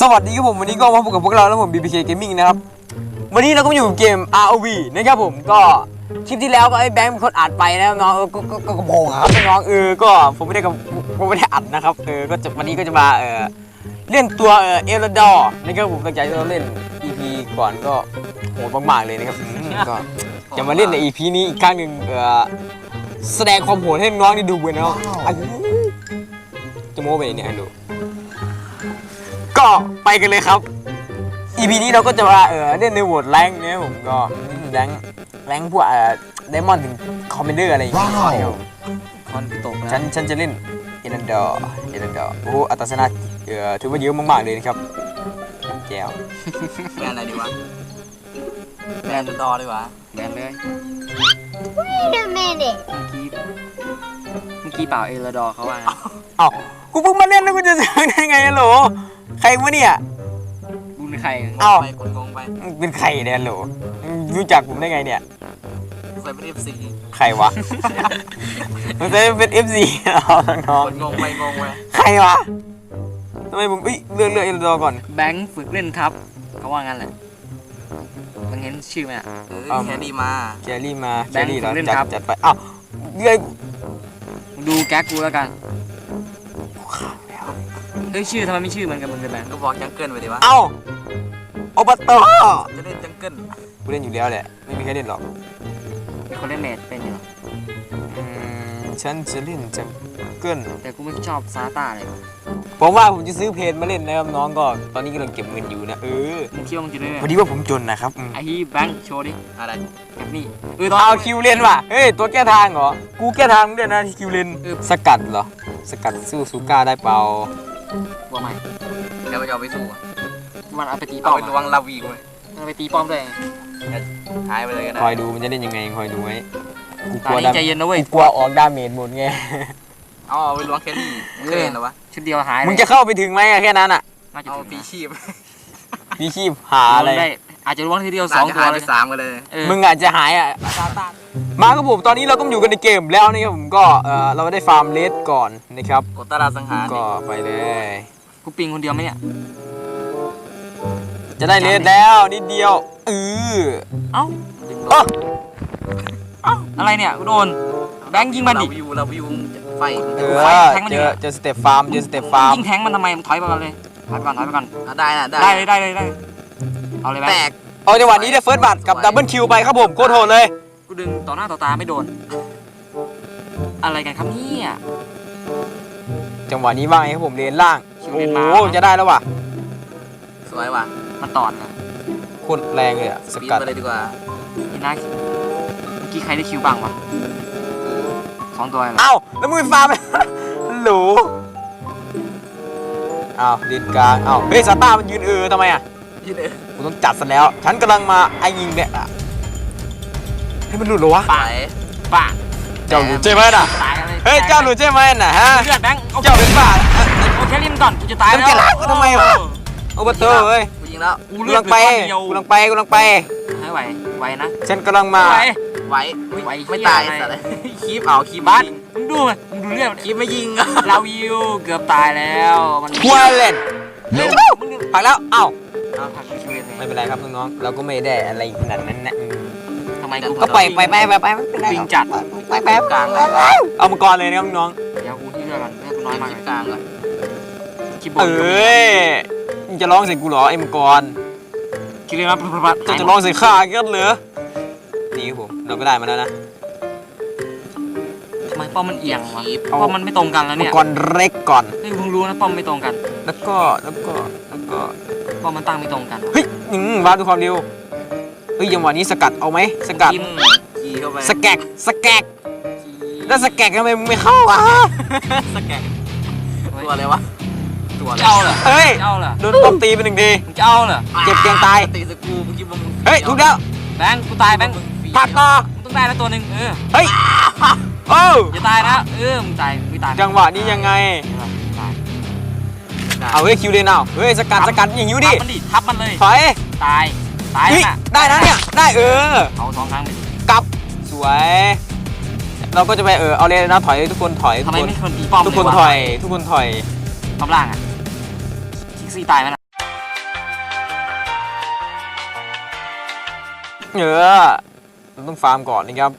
สวัสดีครับผมวันนี้ก็มาพบกับพวกเราแล้วผม BBK Gaming นะครับ วันนี้เราก็อยู่กับเกม ROV นะครับผมก็คลิปที่แล้วก็ไอ้แบงค์เป็นคนอัดไปนะครับน้องเออก็ก็ก็กระโปรงอะครับน้องเออก็ผมไม่ได้กับผมไม่ได้อัดนะครับเออก็จะวันนี้ก็จะมาเออเล่นตัวเออเอลดอร์นะครับผมหลังจากที่เราเล่น EP ก่อนก็โหดมากๆเลยนะครับอืมก็จะมาเล่นใน EP นี้อีกครั้งหนึ่งเออแสดงความโหดให้น้องได้ดูกันนะครับอะจะโม้ไปเนี่ยดู ก็ไปกันเลยครับ EP นี้เราก็จะมาเออเล่นในโหวตแรงค์เนี่ยผมก็แรงค์แรงค์พวกเอ่อไดมอนด์ถึงคอมเมนเดอร์อะไรอย่างเงี้ยว้าว ครับคอนตกนะฉันฉันจะเล่นเอ n นดอร์เอ n นดอร์โอ้โหอัตราชนะเอ่อถือว่าเยอะมากๆเลยนะครับแก้วแบนอะไรดีวะแบนดอดีวะแบนเลย Wait a minute. เมื่อกี้เมื่อกี้เปล่าเอลดอร์เขาว่าไงเอ้ากูเพิ่งมาเล่นแล้วกูจะเสียงได้ไงอะโหล ใครวะเนี่ย บุญใครเอ้า ไปกดงงไปมึงเป็นใครเนี่ยโหลมึงรู้จักผมได้ไงเนี่ยเคยเป็นเอฟซีใครวะ มันจะเป็น FC เอาน้องกดงงไปงงไปใครวะทำไมผมเอ้ยเลือกเลือกเอลดอร์ก่อน แบงค์ฝึกเล่นครับ เขาว่างั้นแหละมึงเห็นชื่อไหมอะเออแค่ดีมาแกรี่มาแบแกงค์รี่เหรอเล่นจัดครับจัดไปอ้าวเรื่อยมึงดูแก๊กกูแล้วกัน เฮ้ยชื่อทำไมไม่ชื่อเหมือนกันมึงเลยแบงค์ก็บอกจังเกิลไปดีวะเอ้าอบตจะเล่นจังเกิลกูเล่นอยู่แล้วแหละ ไม่มีใครเล่นหรอกมีคนเล่นเมดเป็นอยู่อืมฉันจะเล่นจังเกิลแต่กูไม่ชอบซาต้าเลยว่ะผมว่าผมจะซื้อเพจมาเล่นนะครับน้องก็ตอนนี้กำลังเก็บเงินอยู่นะเออมึงคิดว่ามึงจะได้ไหมพอดีว่าผมจนนะครับอืมไอ้ฮีแบงค์โชว์ดิอะไรแบบนี้เออตอนเอาคิวเลนว่ะเฮ้ยตัวแก้ทางเหรอกูแก้ทางมึงด้วยนะที่คิวเลนเออสกัดเหรอสกัดสู้ซูก้าได้เปล่า ตัวใหม่แค่ไปเอาไปสู้อะมันเอาไปตีป้เอาอมไปลวอะงลาวีกูไปเอาไปตีป้อมด้วยหายไปเลยก็คอยได้ดูมันจะเล่นยังไงคอยดูไว้กูกตอลันวนี้ดาใจเย็นนะเว้ย กูกลัวออกดาเมจหมดไง เอาเอาไปลวงแค่นี้เคยเห็นเหรอวะชุดเดียวหายเลยมึงจะเข้าไปถึงไหมอะแค่นั้นอะน่าจะเอาถึงปีนะชีพ พี่ชีพหาอะไรได้ อาจจะล้วงทีเดียวสสาอมงตัตัววไปเลยสามกันเลยเออมึงอาจจะหายอะมาครับผมตอนนี้เราก็อยู่กันในเกมแล้วนะครับผมก็เออเราได้ฟาร์มเลสก่อนนะครับกดตลาดสังหารก็ไปเลยกูปิงคนเดียวไหมเนี่ยจะได้เลสแล้วนิดเดียวเออเอ้าดึงเอ้าเอ้าอะไรเนี่ยกูโดนแบงค์ยิงมันเราดิวิวเราวิวไฟเอกูอไฟแทงมันเจอยู่ออะเจอสเต็ปฟาร์มเจอสเต็ปฟาร์มยิงแทงมันทำไมมึงถอยไปก่อนเลยถอยไปก่อนถอยไปก่อนอะได้นะได้ได้เลยได้เลยได้ เลยเอาเลยแบงแตค์กเอาจังหวะนี้ได้เฟิร์สบัตกับดับเบิลคิวไปครับผมโคตรโหดเลย กูดึงต่อหน้าต่อตาไม่โดน อะไรกันครับเนี่ยจังหวะนี้ว่าไงครับผมเลนล่างคิวโอ้เลนโหมาจะได้แล้วว่ะสวยว่ะมันตอดนะโคตรแรงเลยอะสปีนกัดไปเลยดีกว่านี่นะเมื่อกี้ใครได้คิวบ้างวะสองตัวเหรอเอ้าแล้วมึงไปฟาร์มหลูอ้าวดินกลางเอ้าเฮ้ยซาต้ามันยืนเออทำไมอะ ยืนเออกูต้องจัดซะแล้ว ฉันกำลังมาไอ้ยิงเนี่ยอะให้มันหลุดเหรอวะไปป่าเจ้าหลุดใช่ไหมน่ะ ตายกันเลยเฮ้ย เจ้าหลุดใช่ไหมน่ะฮะ เลือดแบงค์เอาเจ้าเป็นบ้าโอเคลิมก่อนกูจะตายมันแล้วจะรักกูทำไมวะโอ้บัตเตอร์เอ้ยกูยิงแล้วกูกูเลือกกำลังไปเดียวกูกำลังไปกูกำลังไปให้ไหวไหวนะฉันกำลังมา ไหว ไหวไหวไม่ตายเหี้ยอะไร สัตว์เลยคีบเอาคีบบับ้าสมึงดูมันมึงดูเลือดคีบไม่ยิงเราวิวเกือบตายแล้วมัน ทัวร์เล่นผักแล้ว เอ้า เอาผักคิวเลนไม่เป็นไรครับน้องๆเราก็ไม่ได้อะไรขนาดนั้นนะอืมทำไมกูก็ไปไปไปไปไปไม่เป็นไรวิ่งจัดไปไปกลางเลยเอามังกรเลยนะครับน้องเดี๋ยวกูที่เลือดก่อนเลือดกูน้อยมากคีเลบยกลางก่อนคิดบๆนเอ้ยมึงจะร้องใส่กูเหรอไอ้มังกรคิดเลยนะปุ๊บปุ๊บปุ๊บจะจะร้องใส่ข้ากันเหรอนี่ครับผมเราก็ได้มาแล้วนะทำไมป้อมมันเอียงวะคีบป้อมมันไม่ตรงกันแล้วมังเนี่ยกรเล็กก่อนเฮ้ยเพิ่งรู้นะป้อมไม่ตรงกัน แล้วก็แล้วก็ แล้วก็ป้อมมันตั้งไม่ตรงกันเฮ้ยอืมวาดด้วยความเร็วเฮ้ยจังหวะนี้สกัดเอาไหมสกัดจิ้มคีเข้าไปสแกกสแกกแล้วสแกกทำไมมึงไม่เข้าอะสแกนตัวอะไรวะตัวอะไรเจ้าเหรอเฮ้ยเจ้าเหรอโดนตบตีไปหนึ่งทีมึงเจ้าเหรอเจ็บเกรียงตายตีสกูเมื่อกี้มึงเฮ้ยถูกแล้วแบงค์กูตายแบงค์ผักต่อมึงต้องได้แล้วตัวหนึ่งเออเฮ้ยโอ้อย่าตายนะเออมึงตายไม่ตายจังหวะนี้ยังไงตาย เอาเฮ้ยคิวเดนเอาเฮ้ยสกัดสกัดอย่างยูดิทัดิทับมันเลยถอยตายตายน่ะได้นะเนี่ยได้เออเอาสองครั้งกลับสวย เราก็จะไปเออเอาเลยนะถอยทุกคนถอยทุกคนทุกคนถอย ทุกคนถอยทำล่างอะทิกซี่ตายไหมนะเออมันต้องฟาร์มก่อนนะครับ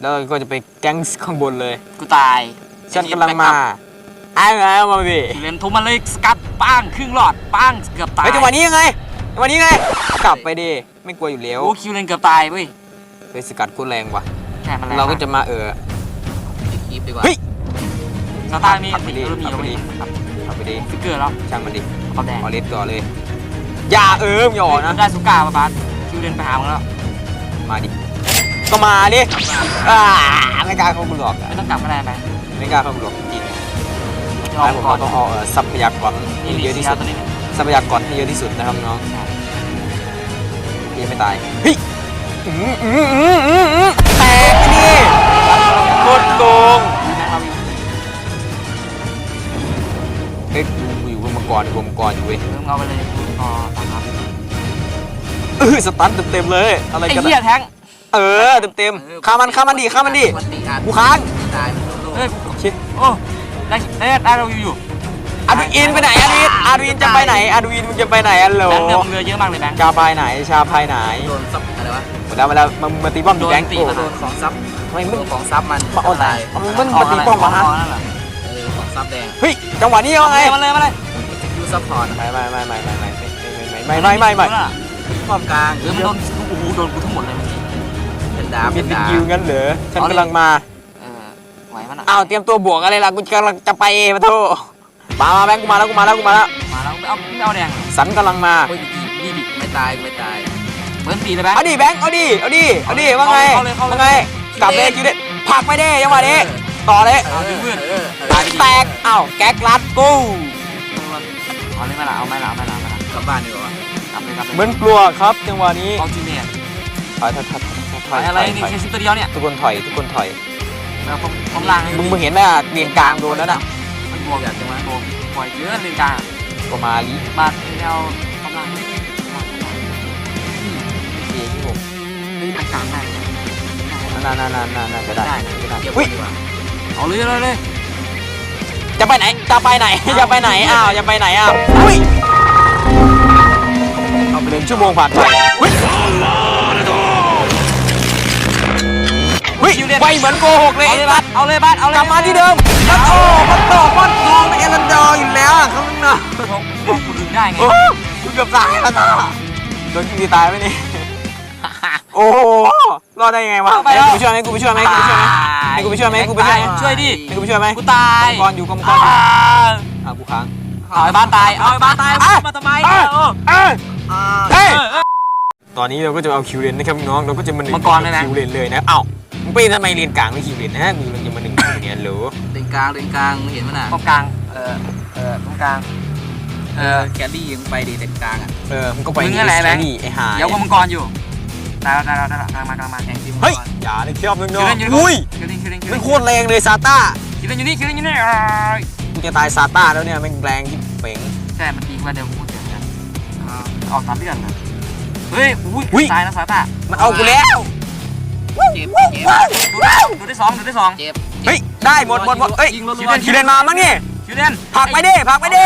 แล้วก็จะไปแก๊งข้างบนเลย กูตายฉันกำลังมา อ้าวไงเอามาดิคิวเลนทุบมันเลยสกัดป้างครึ่งหลอดป้างเกือบตายเฮ้ยจังหวะนี้ยังไงจังหวะนี้ไง กลับไปดิไม่กลัวอยู่แล้วโอ้คิวเลนเกือบตายเว้ยเฮ้ยสกัดโคตรแรงว่ะใช่มันแรงเราก็จะมาเออคลิปดีกว่าเฮ้ยซาต้ามีขับไปดิเออมีขับเราไปมีดิขับขับไปดิฟิกเกอร์แล้วช่างมันดิเขาแดงเอาเลสก่อนเลยอย่าเอิมอย่าออกนะได้สุก้ามาบาสคิวเลนไปหามึงแล้วมาดิก็มาดิอ่าไม่กล้าเข้ากูหรอกอะไม่ต้องกลับก็ได้ไหมไม่กล้าเข้ากูหรอกจริง จะๆเอาผมก่อนต้องเอาเอ่อทรัพยากรนี่ให้นี่เยอะสีที่ดาสุดวตัวนี้ทรัพยากรให้เยอะที่สุดนะครับน้องพี่ยังไม่ตายเฮ้ยอื้ออื้ออื้ออื้ออื้อแตกไปดิโคตรโกงแม็กเราอยู่เฮ้ยกูอยู่บนมังกรอยู่บนมังกรอยู่เว้ยเริ่มเอาไปเลยอ๋อตามครับเออสตันเต็มๆเลยอะไรไอ้กันเหี้ยอะแทงเออเต็มๆฆ่ามันฆ่ามันดิฆ่ามันดิมันตีอัดกูค้างตายมันโลกเฮ้ย ชิดโอ้ ได้ได้ได้เราอยู่อยู่อาดูอินไปไหนอาดูอินอาดูอินจะไปไหนอาดูอินมึงจะไปไหนอันโหลแบงค์เรือมึงเรือเยอะมากเลยแบงค์ชาพายไหนชาพายไหนโดนซับอะไรวะหมดแล้วหมดแล้วมันมาตีป้อมดิแบงค์โดนตีโอ้มาโดนของซับไม่โดมึงนของซับมันมาเอาไหนตายมันมาตีป้อมมาฮะนั่นเหรอเออของซับแดงเฮ้ยจังหวะนี้ยังไงมาเลยมาเลยยูซับพอร์ตไม่ไม่ไม่ไม่ไม่ไม่ไม่ไม่ไม่ไม่ไม่ป้อมกลางเออมันโดนโอ้โหโดนกูทั้งหมดเลยเมื่อกี้เป็นดาบมีเป็นสดากิลบงั้นเหรอฉันกำลังมาเออ ไหวมันอะ อ้าวเตรียมตัวบวกอะไรล่ะกูกำลังจะไปเอมาโทมามาแบงค์กูมาแล้วกูมาแล้วกูมาแล้วมาแล้วเอาไม่เอาแดงสันกำลังมาโอ้ยนี่ดิไม่ตายไม่ตายเบิ้ลตีเลยแบงค์ เอาดิแบงค์เอาดิเอาดิเอาดิว่าไงเข้าเลยเข้าเลย ว่าไงกลับเลยคิวเด็ดผลักไปเด้ยังหวะนี้ต่อเลยเออเออตายแตกอ้าวแก๊กรัดกูเอาเลยมาละเอาไม่ละเอาไม่ละเอาไม่ละกลับบ้านดีกว่ากลับเลยกลับเลยเหมือนกลัวครับจังหวะนี้เอาจีเนียถอยถอยถอยถอยถอยอะไรถอยนี่ถอยแค่ชิ้นตัวเดียวเนี่ยทุกคนถอยทุกคนถอย แล้วผมผมล่างให้มึงมึงเห็นไหมอะเรียนกลางโดนแล้วนะมันบวกอยากจังวะบวกปล่อยเยอะเลยกลางก็มาลีมาแนวกำลังเสียที่ผมนี่กลางได้นานนานนานนานนานจะได้จะได้เก็บอุ้ยดีกว่าเอาเลยเลยเลยจะไปไหนจะไปไหนจะไปไหนอ้าวจะไปไหนอ้าวอุ้ยเอาไปหนึ่งชั่วโมงผ่านไป อุ้ยอุ้ยไปเหมือนโกหกเลยเอาเลยบัสเอาเลยบัสเอาเลยกลับมาที่เดิมมันโอ้มันต่อมันทองในเอลันดอร์อยู่แล้วอะข้างหน้าผมผมกูดึงได้ไงโอ้กูเกือบตายแล้วนะโดนกินดีตายไหมนี่โอ้โหรอดได้ยังไงวะให้กูไปช่วยไหมกูไปช่วยไหมกูไปช่วยไหมให้กูไปช่วยไหมกูไปช่วยไหมช่วยดิให้กูไปช่วยไหมกูตายกองอยู่กองกองอยู่อะกูค้างเอาไอ้บ้านตายเอาไอ้บ้านตายมาทำไมเอ้ยเออเอ้ยอ่าเฮ้ยตอนนี้เราก็จะเอาคิวเลนนะครับน้องเราก็จะมาหนึ่งคิวเลนเลยนะเอ้า มึงไปทำไมเรียนกลางไม่คิวเลนนะมึงจะมาหนึ่งคิวเนี่ยหรือเลนกลางเลนกลางมึงเห็นมั้ยน่ะตรงกลาง เออเออตรงกลาง เออแคดดี้ยังไปดีเลนกลางอะ เออมึงก็ไปมึงอะไรแบงค์ นี่ไอ้ห่าเดี๋ยวกูมังกรอยู่ได้แล้วได้แล้วได้แล้วกลางมากลางมาแข่งทีมเฮ้ยอย่าเลยเทียบนึงคิเนาะวเล่นอยู่อุ้ยคิวเล่นคิวเล่นคิวมัเล่นนโคตรแรงเลยซาต้าคิวเล่นอยู่นี่คิวเล่นอยู่นี่กูจะตายซาต้าแล้วเนี่ยแม่งแรงที่เป่ง ใช่มันตีว่าเดี๋ยวกูเจ็บกันออกสามเดือนนะเฮ้ยอุ๊อุ้ยยตายนะสาตามันเอากูแล้ว เจ็บเจ็บดูได้ดูได้สองดูได้สองเจ็บเฮ้ยได้หมดหมดหมดเฮ้ยยิงรัวคิวเล่นคิวเลนมามั้งนี่คิวเล่นผลักไปดิผลักไปดิ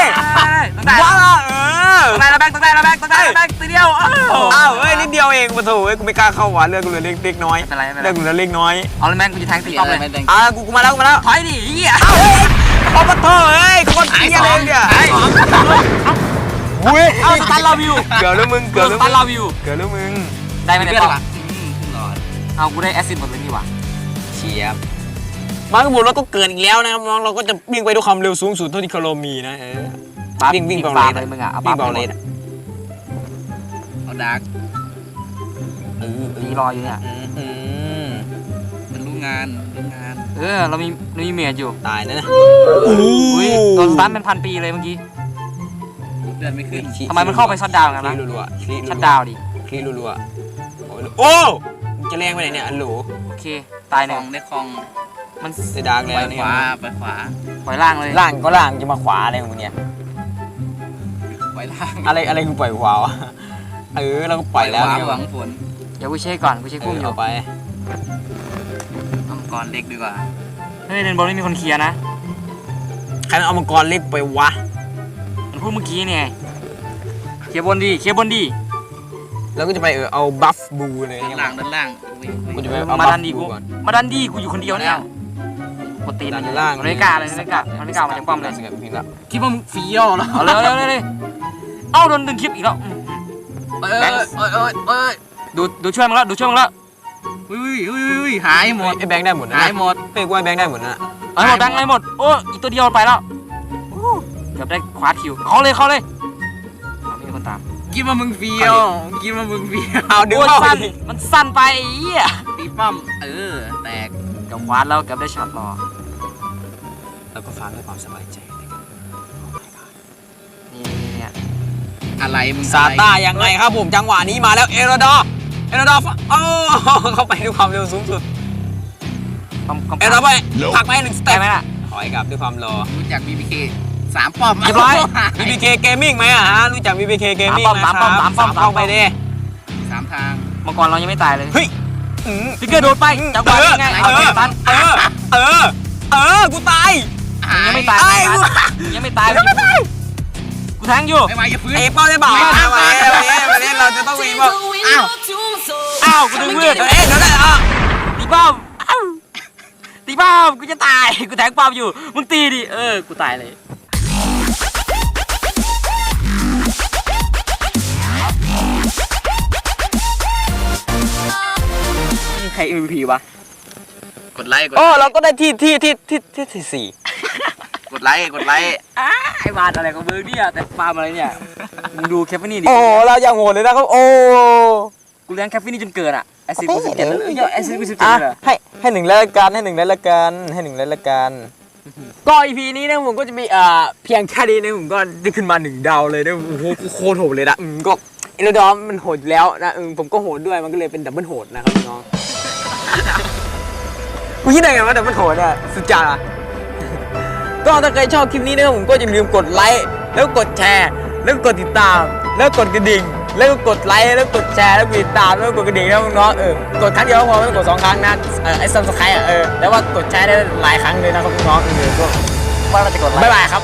ต้องได้ว้าเออต้องได้แล้วแบงค์ต้องได้แล้วแบงค์ต้องได้แล้วแบงค์ตีเดียวอ้าวอ้าวเอ้ยนิดเดียวเองปะโถเอ้ยกูไม่กล้าเข้าหวานเลือกกูเหลือเล็กเล็กน้อยไม่เป็นไรไม่เป็นเลืไรอกกูเหลือเล็กน้อยเอาเลยแม่งกูจะแทงตีตีป้ออะมไรเลยไม่แดงอะกูกูมาแล้วกูมาแล้วถอยดิเหี้ยอ้าวเฮ้ยเอาปะโถเอ้ยคนเหี้ยเลยเนี่ยไอ้อุ้ยเอาสตันเราวิวเกือบแล้วมึงเกืเกืออบบสแล้วตันเราวิวเกือบแล้วมึงได้ไหมเนี่ย เอากูได้แอสซิดหมดเลยนี่หว่าเฉียบมาร์กบุญเราก็เกินอีกแล้วนะครับน้องเราก็จะวิ่งไปด้วยความเร็วสูงสุดเท่าที่เรามีนะเออวิ่งวิ่งเบาปาเลเลยยมึงอะเอาวิ่งเบาเลยยนะเอาดาร์กเออเอตีอรออยู่เนี่ยอืมอืมมันรู้งานรู้งาน เออเรามีเรามีเมียอยู่ตายนะนะอุ้ยโดนสตันเป็นพันปีเลยเมื่อกี้เลือดไม่ขึ้นทำไมมันเข้าไปช็อตดาวน์กันคลินะรัวๆคลิช็อตดาวน์ดิคลิรัวๆโอ้ยโอ้ มึงจะแรงไปไหนเนี่ยอันโหลโอเค ตายคหลนึ่องงได้คลองมันได้ดาร์กไปแล้วนี่ขวาไปขวาปล่อยล่างเลยล่างก็ล่างจะมาขวาอะไรของมึงเนี่ย ไปล่างอะไรอะไรคือปล่อยขวาวะเออเราก็ปล่อยแล้วขวาเนี่ยหวังผลเดี๋ยวกูเช็คก่อนกูเช็คเอพุ่มออยู่เอาไปมังกรเล็กดีกว่าเฮ้ยเรนโบว์ไม่มีคนเคลียร์นะใครมันเอามังกรเล็กไปวะมันพูดเมื่อกี้เนี่ยเคลียร์บนดีเคลียร์บนดี แล้วก็จะไปเออเอาบัฟบูเลยด้านล่างด้านล่างอุ้ยอุ้ยกูจะไปเอามาบัดัฟนดีบูกู ก่อน มาดันดีกูอยู่คนเดียวเนี่ยกดตีนด้านล่างนาฬิกาเลยนาฬิกานาฬิกามันจะป้อมเลยสกัดพิงละคิดว่ามึงเฟี้ยวเหรอเอาเลยเอาเลยเอาเลยเอ้าโดนดึงคลิปอีกแล้วอืมเอ้ยเอ้ยเอ้ยเอ้ยเอ้ยดูดูช่วยมึงแล้วดูช่วยมึงแล้วอุ้ยอุ้ยอุ้ยหายหมด ไอ้แบงค์ได้หมดนะหายหมด เป้กูไอ้แบงค์ได้หมดนะเอาให้หมดแบงค์ให้หมดโอ้อีกตัวเดียวไปแล้วโอ้เกือบได้คว้าคิวเขาเลยเขาเลยเอาไม่มี คนตามคิดว่ามึงเฟี้ยวคิดว่ามึงเฟี้ยวเอาดึงโอ้ยเข้าสั้นมันสั้นไปไอ้เหี้ยตีป้อมเออ แตกเกือบคว้าแล้วเกือบได้ช็อตรอแล้วก็ฟังด้วยความสบายใจนะครับนี่นี่เนี่ยอะไรมึงซาต้ายังไงครับผมจังหวะนี้มาแล้วเอโรดอร์เอโรดอร์โอ้เข้าไปด้วยความเร็วสูงสุดคอมคอมเอโรดอร์ไปผลักไปหนึ่งสได้เต็ปไหมล่ะถอยกลับด้วยความรอรู้จัก BBK สามป้อมเรียบร้อย BBK Gaming ไหมอะฮะรู้จัก BBK Gaming สามป้อมไหมครับสามป้อมสามป้อมเข้าไปดิสามทางเมื่อก่อนเรายังไม่ตายเลยเฮ้ยอืมฟิกเกอร์โดนไปจังหวะนี้ไงเอเอาอเก็บตันเออเออเออกูตาย ยังไม่ตายไอ้ ยังกูยังไม่ตายกูแทงอยู่ไอ้วายอย่าฟื้นไอ้เป้าได้เปล่าไม่เอาไม่ไว้ไม่เอาไว้วันนี้เราจะต้องมีเป้าอ้าวอ้าวกูดึงเวทเดี๋ยวเอ๊ะเดี๋ยวได้อะตีป้อมอ้าวตีป้อมกูจะตายกูแทงป้อมอยู่มึงตีดิเออกูตายเลย MVP วะ กดไลค์กดโอ้เราก็ได้ที่ที่ที่ที่ที่ที่สี่กดไลค์กดไลค์อ้าไอ้บาดอะไรของมึงเนี่ยแต่ฟาร์มอะไรเนี่ยมึงดูแคปฟินี่ดิโอ้เราอย่างโหดเลยนะครับโอ้กูเลี้ยงแคปฟินี่จนเกินอะแอซิดกูสิบเจ็ดแล้วเยอะแอซิดกูสิบเจ็ดเลยเหรอให้ให้หนึ่งแล้วละกันให้หนึ่งแล้วละกันให้หนึ่งแล้วละกันก็ EP นี้นะผมก็จะมีเอ่อเพียงแค่นี้นะผมก็ได้ขึ้นมาหนึ่งดาวเลยนะโอ้โหโคตรโหดเลยนะอืมก็เอลดอมมันโหดอยู่แล้วนะอืมผมก็โหดด้วยมันก็เลยเป็นดับเบิลโหดนะครับน้อง กูคิดได้ไงว่าดับเบิลโหดเนี่ยสุดจัดอะก็ถ้าใครชอบคลิปนี้นะครับผมก็อย่าลืมกดไลค์แล้วกดแชร์ แล้วกดติดตาม แล้วกดกระดิ่ง แล้วก็กดไลค์แล้วกดแชร์แล้วกดติดตามแล้วกดกระดิ่งนะน้องเออกดครั้งเดียวพอไม่ต้องกดสองครั้งนะเออไอ้ซับสไครต์อะเออแล้วว่ากดแชร์ได้หลายครั้งเลยนะครับน้องเออก็ว่าเราจะกดไลค์บ๊ายบายครับ